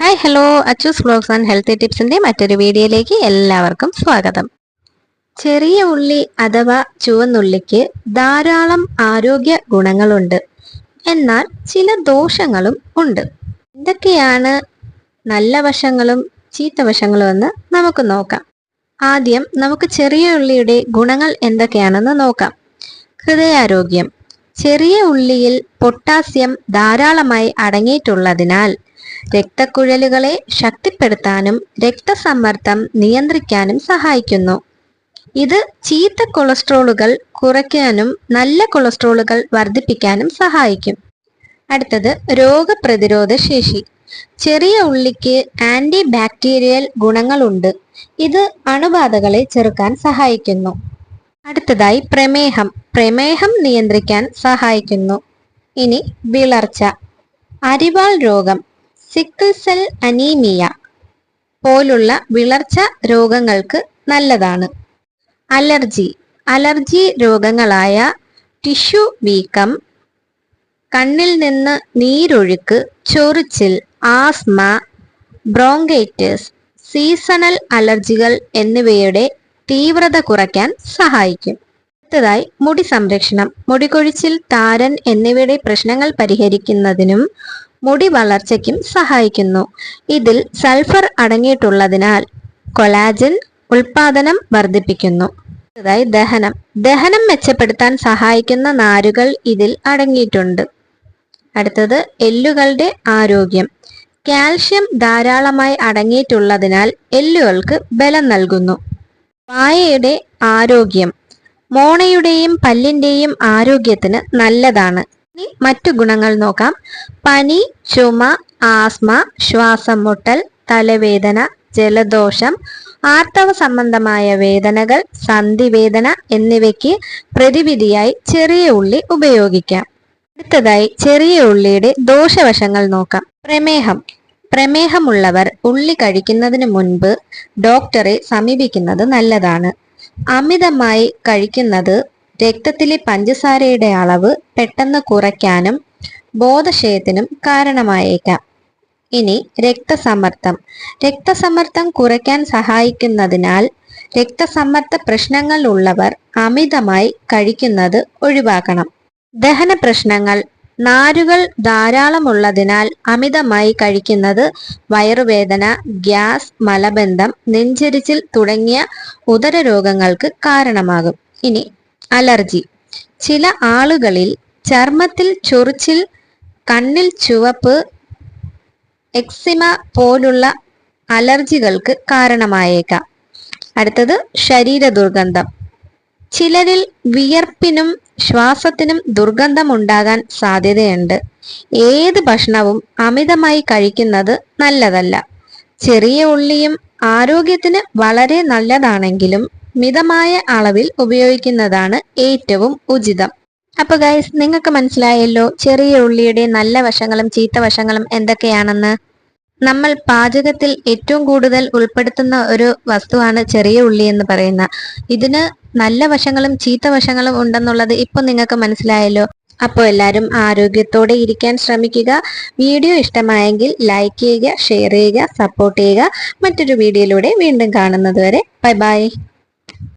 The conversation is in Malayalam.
Hi hello Achoos blogs and health ടിപ്സിന്റെ മറ്റൊരു വീഡിയോയിലേക്ക് എല്ലാവർക്കും സ്വാഗതം. ചെറിയ ഉള്ളി അഥവാ ചുവന്നുള്ളിക്ക് ധാരാളം ആരോഗ്യ ഗുണങ്ങളുണ്ട്. എന്നാൽ ചില ദോഷങ്ങളും ഉണ്ട്. എന്തൊക്കെയാണ് നല്ല വശങ്ങളും ചീത്ത വശങ്ങളും എന്ന് നമുക്ക് നോക്കാം. ആദ്യം നമുക്ക് ചെറിയ ഉള്ളിയുടെ ഗുണങ്ങൾ എന്തൊക്കെയാണെന്ന് നോക്കാം. ഹൃദയാരോഗ്യം ചെറിയ ഉള്ളിയിൽ പൊട്ടാസ്യം ധാരാളമായി അടങ്ങിയിട്ടുള്ളതിനാൽ രക്തക്കുഴലുകളെ ശക്തിപ്പെടുത്താനും രക്തസമ്മർദ്ദം നിയന്ത്രിക്കാനും സഹായിക്കുന്നു. ഇത് ചീത്ത കൊളസ്ട്രോളുകൾ കുറയ്ക്കാനും നല്ല കൊളസ്ട്രോളുകൾ വർദ്ധിപ്പിക്കാനും സഹായിക്കും. അടുത്തത് രോഗപ്രതിരോധ ശേഷി. ചെറിയ ഉള്ളിക്ക് ആന്റി ബാക്ടീരിയൽ ഗുണങ്ങളുണ്ട്. ഇത് അണുബാധകളെ ചെറുക്കാൻ സഹായിക്കുന്നു. അടുത്തതായി പ്രമേഹം. പ്രമേഹം നിയന്ത്രിക്കാൻ സഹായിക്കുന്നു. ഇനി വിളർച്ച. അരിവാൾ രോഗം. സിക്കിൾ സെൽ അനീമിയ പോലുള്ള വിളർച്ച രോഗങ്ങൾക്ക് നല്ലതാണ്. അലർജി. അലർജി രോഗങ്ങളായ ടിഷ്യൂ വീക്കം കണ്ണിൽ നിന്ന് നീരൊഴുക്ക് ചൊറിച്ചിൽ ആസ്മ ബ്രോങ്കൈറ്റിസ് സീസണൽ അലർജികൾ എന്നിവയുടെ തീവ്രത കുറയ്ക്കാൻ സഹായിക്കും. അടുത്തതായി മുടി സംരക്ഷണം. മുടികൊഴിച്ചിൽ താരൻ എന്നിവയുടെ പ്രശ്നങ്ങൾ പരിഹരിക്കുന്നതിനും മുടി വളർച്ചയ്ക്കും സഹായിക്കുന്നു. ഇതിൽ സൾഫർ അടങ്ങിയിട്ടുള്ളതിനാൽ കൊളാജൻ ഉൽപാദനം വർദ്ധിപ്പിക്കുന്നു. അടുത്തതായി ദഹനം. ദഹനം മെച്ചപ്പെടുത്താൻ സഹായിക്കുന്ന നാരുകൾ ഇതിൽ അടങ്ങിയിട്ടുണ്ട്. അടുത്തത് എല്ലുകളുടെ ആരോഗ്യം. കാൽഷ്യം ധാരാളമായി അടങ്ങിയിട്ടുള്ളതിനാൽ എല്ലുകൾക്ക് ബലം നൽകുന്നു. വായയുടെ ആരോഗ്യം. മോണയുടെയും പല്ലിന്റെയും ആരോഗ്യത്തിന് നല്ലതാണ്. ഇനി മറ്റു ഗുണങ്ങൾ നോക്കാം. പനി ചുമ ആസ്മ ശ്വാസം മുട്ടൽ തലവേദന ജലദോഷം ആർത്തവ സംബന്ധമായ വേദനകൾ സന്ധിവേദന എന്നിവയ്ക്ക് പ്രതിവിധിയായി ചെറിയ ഉള്ളി ഉപയോഗിക്കാം. അടുത്തതായി ചെറിയ ഉള്ളിയുടെ ദോഷവശങ്ങൾ നോക്കാം. പ്രമേഹം. പ്രമേഹമുള്ളവർ ഉള്ളി കഴിക്കുന്നതിന് മുൻപ് ഡോക്ടറെ സമീപിക്കുന്നത് നല്ലതാണ്. അമിതമായി കഴിക്കുന്നത് രക്തത്തിലെ പഞ്ചസാരയുടെ അളവ് പെട്ടെന്ന് കുറയ്ക്കാനും ബോധക്ഷയത്തിനും കാരണമായേക്കാം. ഇനി രക്തസമ്മർദ്ദം. രക്തസമ്മർദ്ദം കുറയ്ക്കാൻ സഹായിക്കുന്നതിനാൽ രക്തസമ്മർദ്ദ പ്രശ്നങ്ങൾ ഉള്ളവർ അമിതമായി കഴിക്കുന്നത് ഒഴിവാക്കണം. ദഹന പ്രശ്നങ്ങൾ നാരുകൾ ധാരാളമുള്ളതിനാൽ അമിതമായി കഴിക്കുന്നത് വയറുവേദന ഗ്യാസ് മലബന്ധം നെഞ്ചരിച്ചിൽ തുടങ്ങിയ ഉദര രോഗങ്ങൾക്ക് കാരണമാകും. ഇനി അലർജി. ചില ആളുകളിൽ ചർമ്മത്തിൽ ചൊറിച്ചിൽ കണ്ണിൽ ചുവപ്പ് എക്സിമ പോലുള്ള അലർജികൾക്ക് കാരണമായേക്കാം. അടുത്തത് ശരീര ദുർഗന്ധം ചിലരിൽ വിയർപ്പിനും ശ്വാസത്തിനും ദുർഗന്ധം ഉണ്ടാകാൻ സാധ്യതയുണ്ട്. ഏത് ഭക്ഷണവും അമിതമായി കഴിക്കുന്നത് നല്ലതല്ല. ചെറിയ ഉള്ളിയും ആരോഗ്യത്തിന് വളരെ നല്ലതാണെങ്കിലും മിതമായ അളവിൽ ഉപയോഗിക്കുന്നതാണ് ഏറ്റവും ഉചിതം. അപ്പൊ ഗൈസ് നിങ്ങൾക്ക് മനസ്സിലായല്ലോ ചെറിയ ഉള്ളിയുടെ നല്ല വശങ്ങളും ചീത്ത വശങ്ങളും എന്തൊക്കെയാണെന്ന്? നമ്മൾ പാചകത്തിൽ ഏറ്റവും കൂടുതൽ ഉൾപ്പെടുത്തുന്ന ഒരു വസ്തുവാണ് ചെറിയ ഉള്ളി എന്ന് പറയുന്ന. ഇതിന് നല്ല വശങ്ങളും ചീത്ത വശങ്ങളും ഉണ്ടെന്നുള്ളത് ഇപ്പൊ നിങ്ങൾക്ക് മനസ്സിലായല്ലോ. അപ്പോൾ എല്ലാവരും ആരോഗ്യത്തോടെ ഇരിക്കാൻ ശ്രമിക്കുക. വീഡിയോ ഇഷ്ടമായെങ്കിൽ ലൈക്ക് ചെയ്യുക ഷെയർ ചെയ്യുക സപ്പോർട്ട് ചെയ്യുക. മറ്റൊരു വീഡിയോയിലൂടെ വീണ്ടും കാണുന്നത് വരെ ബൈ ബൈ